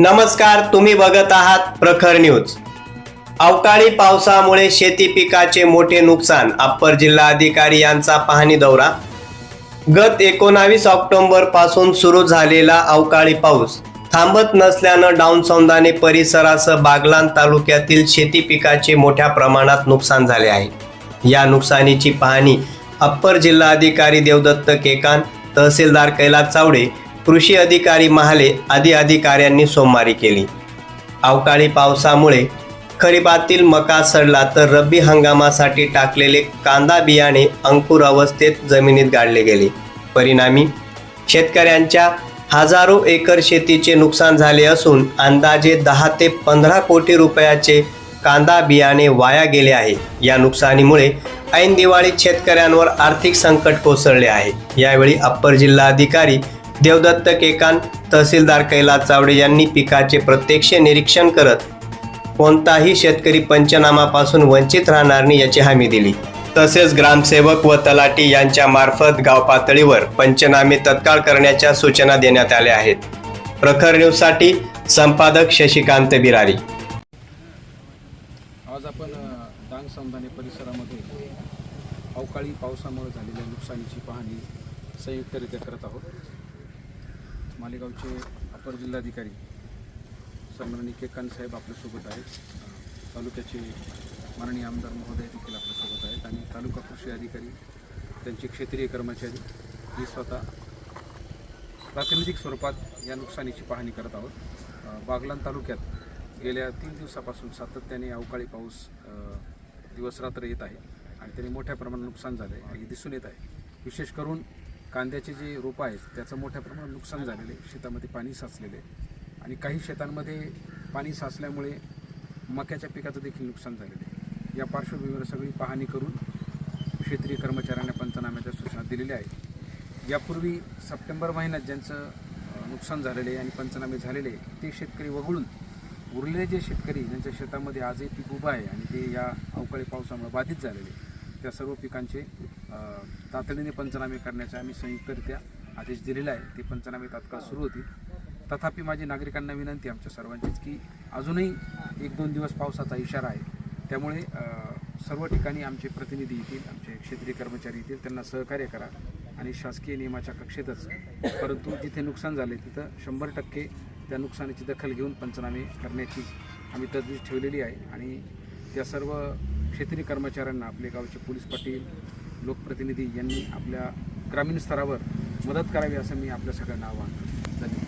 नमस्कार तुम्ही बघत आहात प्रखर न्यूज. अवकाळी पावसामुळे शेती पिकाचे मोठे नुकसान अप्पर जिल्हा अधिकारी यांचा पाहणी दौरा. गत एकोणावीस ऑक्टोंबरपासून सुरू झालेला अवकाळी पाऊस थांबत नसल्यानं डाऊन सौंदाने परिसरासह बागलान तालुक्यातील शेती पिकाचे मोठ्या प्रमाणात नुकसान झाले आहे. या नुकसानीची पाहणी अप्पर जिल्हाधिकारी देवदत्त केकान तहसीलदार कैलास चावडे कृषी अधिकारी महाले आदी अधिकाऱ्यांनी सोमवारी केली. अवकाळी पावसामुळे खरीपातील मका सडला तर रब्बी हंगामासाठी टाकलेले कांदा बियाणे अंकुर अवस्थेत जमिनीत गाडले गेले. परिणामी शेतकऱ्यांच्या हजारो एकर शेतीचे नुकसान झाले असून अंदाजे दहा ते पंधरा कोटी रुपयाचे कांदा बियाणे वाया गेले आहे. या नुकसानीमुळे ऐन दिवाळीत शेतकऱ्यांवर आर्थिक संकट कोसळले आहे. यावेळी अप्पर जिल्हाधिकारी देवदत्त केकान तहसीलदार कैलास चावडे यांनी पिकाचे प्रत्यक्ष निरीक्षण करत कोणताही शेतकरी पंचनामापासून वंचित राहणार नाही याची हमी दिली. तसेच ग्रामसेवक व तलाटी यांच्या मार्फत गाव पातळीवर पंचनामे तत्काळ करण्याच्या सूचना देण्यात आल्या आहेत. प्रखर न्यूजसाठी संपादक शशिकांत बिरारी. आज आपण डांग संधाने परिसरामध्ये अवकाळी पावसामुळे झालेल्या नुकसानीची पाहणी संयुक्तरित्या करत आहोत. मालेगावचे अपर जिल्हाधिकारी सन्माननीय केकान साहेब आपल्यासोबत आहेत. तालुक्याचे माननीय आमदार महोदय देखील आपल्यासोबत आहेत आणि तालुका कृषी अधिकारी त्यांचे क्षेत्रीय कर्मचारी हे स्वतः प्रातिनिधिक स्वरूपात या नुकसानीची पाहणी करत आहोत. बागलान बागलाण तालुक्यात गेल्या तीन दिवसापासून सातत्याने अवकाळी पाऊस दिवसरात्र येत आहे आणि त्याने मोठ्या प्रमाणात नुकसान झालं आहे हे दिसून येत आहे. विशेष करून कांद्याचे जे रोपं आहेत त्याचं मोठ्या प्रमाणात नुकसान झालेलं आहे. शेतामध्ये पाणी साचलेले आणि काही शेतांमध्ये पाणी साचल्यामुळे मक्याच्या पिकाचं देखील नुकसान झालेलं आहे. या पार्श्वभूमीवर सगळी पाहणी करून क्षेत्रीय कर्मचाऱ्यांना पंचनाम्याच्या सूचना दिलेल्या आहेत. यापूर्वी सप्टेंबर महिन्यात ज्यांचं नुकसान झालेले आहे आणि पंचनामे झालेले आहे ते शेतकरी वगळून उरलेले जे शेतकरी ज्यांच्या शेतामध्ये आजही पीक उभं आहे आणि ते या अवकाळी पावसामुळे बाधित झालेले त्या सर्व पिकांचे तातडीने पंचनामे करण्याचे आम्ही संयुक्तरित्या आदेश दिलेला आहे. ते पंचनामे तात्काळ सुरू होतील. तथापि माझी नागरिकांना विनंती आमच्या सर्वांचीच की अजूनही एक दोन दिवस पावसाचा इशारा आहे. त्यामुळे सर्व ठिकाणी आमचे प्रतिनिधी येतील आमचे क्षेत्रीय कर्मचारी येतील त्यांना सहकार्य करा आणि शासकीय नियमाच्या कक्षेतच. परंतु जिथे नुकसान झाले तिथं शंभर टक्के त्या नुकसानीची दखल घेऊन पंचनामे करण्याची आम्ही तजवीज ठेवलेली आहे. आणि त्या सर्व क्षेत्रीय कर्मचाऱ्यांना आपले गावचे पोलीस पाटील लोकप्रतिनिधी यांनी आपल्या ग्रामीण स्तरावर मदत करावी असं मी आपल्या सगळ्यांना आवाहन करतो. धन्यवाद.